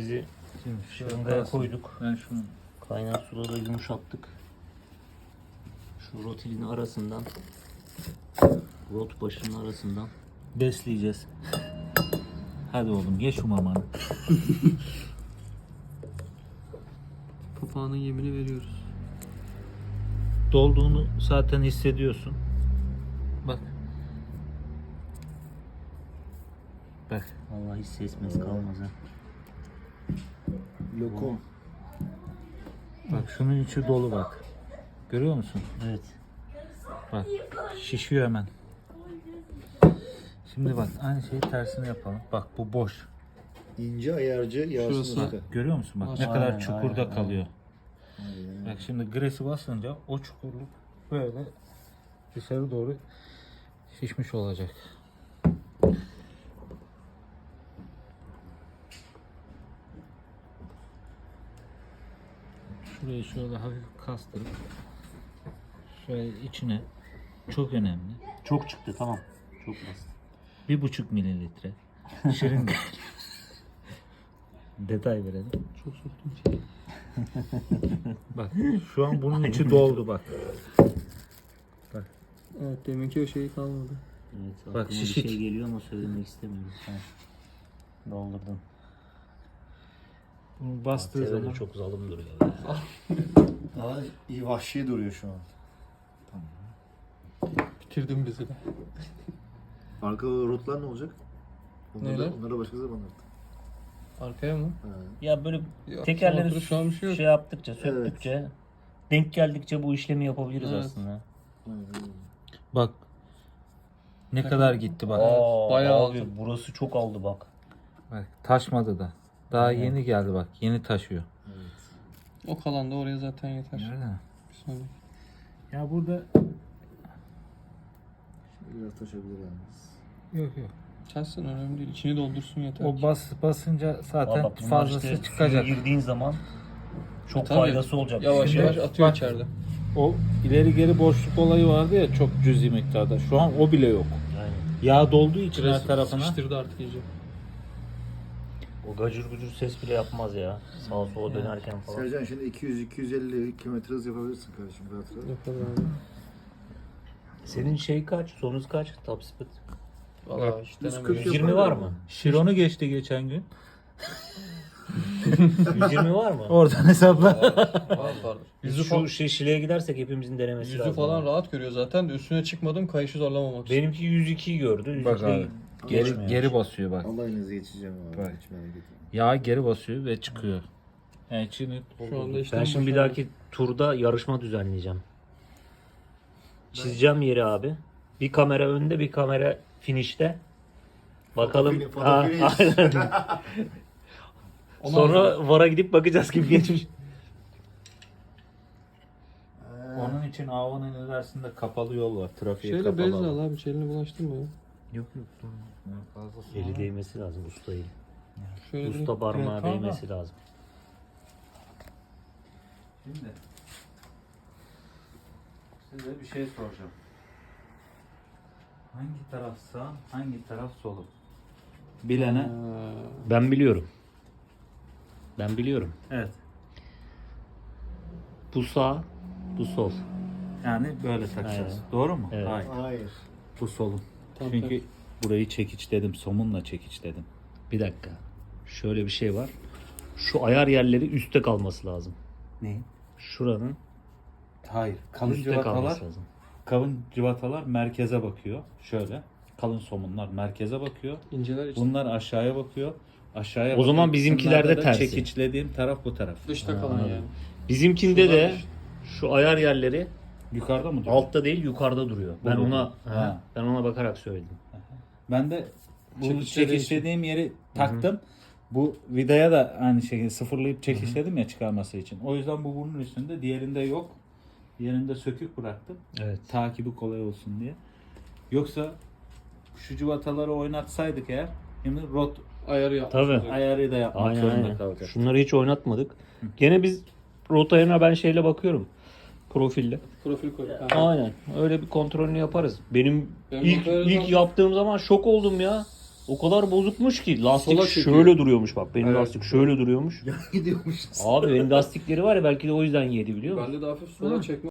Bizi şırıngaya koyduk. Ben şunu Kaynar suda da yumuşattık. Şu rotilin arasından rot başının arasından besleyeceğiz. Hadi oğlum ye şu mamanı. Papağanın yemini veriyoruz. Dolduğunu zaten hissediyorsun. Bak. Bak. Vallahi hiç sesmez kalmaz ha. Lokum. Bak şunun içi dolu bak. Görüyor musun? Evet. Bak şişiyor hemen. Şimdi bak aynı şeyi tersini yapalım. Bak bu boş. İnce ayarcı. Usta. Görüyor musun? Bak ne Aynen, kadar çukurda aynen, kalıyor. Aynen. Bak şimdi gresi basınca o çukurluk böyle dışarı doğru şişmiş olacak. Şurayı şöyle hafif kastırıp şöyle içine çok önemli. Çok çıktı tamam. Çok basit. Bir buçuk mililitre şırınga. Detay verelim. Çok soktum. Bak şu an bunun içi doldu bak. Evet deminki o şey kalmadı. Evet, Bak, Bak, bir şişik. şey geliyor ama söylemek istemiyorum. Doldurdum. Bunu bastığı Bastığı zaman çok zalim duruyor. be. Daha iyi vahşi duruyor şu an. Bitirdin bizi de. Arka rotlar ne olacak? Onları, da, onları başka zaman anlat. Arkaya mı? Ya böyle Yok, tekerleri şu an bir şey yok. şey yaptıkça, söktükçe, denk geldikçe bu işlemi yapabiliriz Evet. aslında. Bak ne kadar gitti bak. Bayağı abi, aldı. burası çok aldı bak. Bak taşmadı da. Daha yeni geldi bak. Yeni taşıyor. O kalan da oraya zaten yeter. Bir sonraki. Ya burada biraz taşabilir yalnız. yok yok. Çalsın önemli değil. İçini doldursun yeter. O bas basınca zaten Bak, bunlar fazlası işte çıkacak. suya girdiğin zaman çok Tabii. faydası olacak. Yavaş Şimdi yavaş atıyor bak- içeride. O ileri geri boşluk olayı vardı ya çok cüzi miktarda. Şu an o bile yok. Yani Yağ dolduğu için her Biraz tarafına. sıkıştırdı artık iyice. O gacır gucur ses bile yapmaz ya. Sağa sola dönerken falan. Sercan şimdi 200-250 km hız yapabilirsin kardeşim rahat rahat. Abi. Senin şey kaç? Sonuz kaç? Top speed. Valla hiç 140 denemedim. 120 var mı? Şiron'u geçti geçen gün. 120 var mı? Oradan hesapla. Var vardır. Biz Yüzü, şu fa- şey Şile'ye gidersek hepimizin denemesi yüzü lazım. falan rahat görüyor zaten de üstüne çıkmadım kayışı zorlamamak için. Benimki 102 gördü. Bak 102 abi. geçmiyor. Geri, geri basıyor bak. Allah elinize geçeceğim abi. Bak. Hiç merak etme. Yağ geri basıyor ve çıkıyor. Yani içini Şu anda işte Ben şimdi bir dahaki turda yarışma düzenleyeceğim. Çizeceğim yeri abi. Bir kamera önde, bir kamera finişte. Bakalım. Foto finish. aynen. Sonra VAR'a gidip bakacağız kim geçmiş. Onun için Ava'nın ilerisinde kapalı yol var. Trafiğe Şeyle kapalı. bez alan. al abi. Hiç elini bulaştırma ya. Yok yok. dur. Fazlası Eli var. değmesi lazım usta eli. Şöyle bir- Usta parmağı Evet, tamam. değmesi lazım. Şimdi size bir şey soracağım. Hangi taraf sağ, hangi taraf solu? Bilene. Ha, Ben biliyorum. Ben biliyorum. Evet. Bu sağ, bu sol. Yani böyle takacağız. Aynen. Doğru mu? Evet. Hayır. Hayır. Bu solun. Tam Çünkü burayı çekiç dedim. Somunla çekiç dedim. Bir dakika. Şöyle bir şey var. Şu ayar yerleri üstte kalması lazım. Ne? Şuranın Hayır. Kalın üstte civatalar, kalması lazım. kalın civatalar merkeze bakıyor. Şöyle. Kalın somunlar merkeze bakıyor. İnceler için. Bunlar aşağıya bakıyor. Aşağıya O zaman bizimkilerde kısımlarda da tersi. Çekiçlediğim taraf bu taraf. Dışta kalan yani. Bizimkinde Şuradan de şu ayar yerleri Yukarıda mı duruyor? altta değil yukarıda duruyor. Ben Burada. ona Ha. ben ona bakarak söyledim. Ben de bu Çekiçlediği çekişlediğim yeri taktım. Bu vidaya da aynı şekilde sıfırlayıp çekişledim ya çıkarması için. O yüzden bu bunun üstünde. Diğerinde yok. Diğerinde sökük bıraktım. Evet. Takibi kolay olsun diye. Yoksa şu civataları oynatsaydık eğer şimdi rot Ayarı yapmış. Tabii. oluyor. ayarı da yapmak Aynen zorunda aynen. kalacak. Şunları hiç oynatmadık. Gene biz rotayına ben şeyle bakıyorum. Profille. Profil koy. Ha. Aynen. Öyle bir kontrolünü yaparız. Benim Ben ilk ilk ama- yaptığım zaman şok oldum ya. O kadar bozukmuş ki lastik Sola çekiyor. şöyle duruyormuş bak. Benim Evet. lastik şöyle duruyormuş. Ya gidiyormuş. Abi benim lastikleri var ya belki de o yüzden yedi biliyor musun? Bende de hafif sola çekme